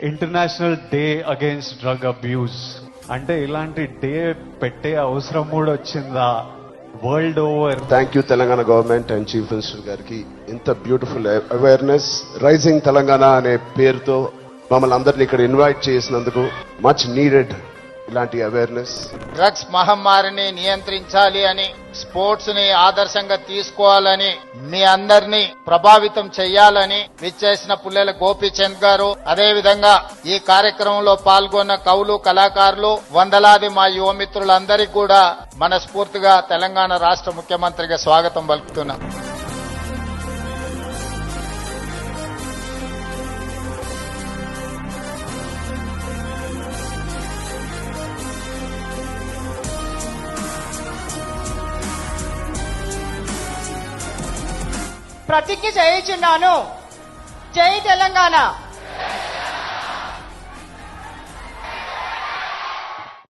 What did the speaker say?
International day against drug abuse అంటే ఇలాంటి day పెట్టే అవసరం కూడా వచ్చిందా? World over thank you Telangana government and chief minister గారికి. ఇంత బ్యూటిఫుల్ అవేర్నెస్ రైజింగ్ తెలంగాణ అనే పేరుతో మమ్మల్ని అందరిని ఇక్కడ ఇన్వైట్ చేసినందుకు మచ్ నీడెడ్ ఇలాంటి అవేర్నెస్ డ్రగ్స్ మహమ్మారిని నియంత్రించాలి అని స్పోర్ట్స్ని ఆదర్శంగా తీసుకోవాలని మీ అందరినీ ప్రభావితం చేయాలని విచ్చేసిన పుల్లెల గోపీచంద్ గారు అదే విధంగా ఈ కార్యక్రమంలో పాల్గొన్న కవులు కళాకారులు వందలాది మా యువమిత్రులందరికీ కూడా మనస్ఫూర్తిగా తెలంగాణ రాష్ట్ర ముఖ్యమంత్రిగా స్వాగతం పలుకుతున్నాం. ప్రతిజ్ఞ చేయించున్నాను. జై తెలంగాణ.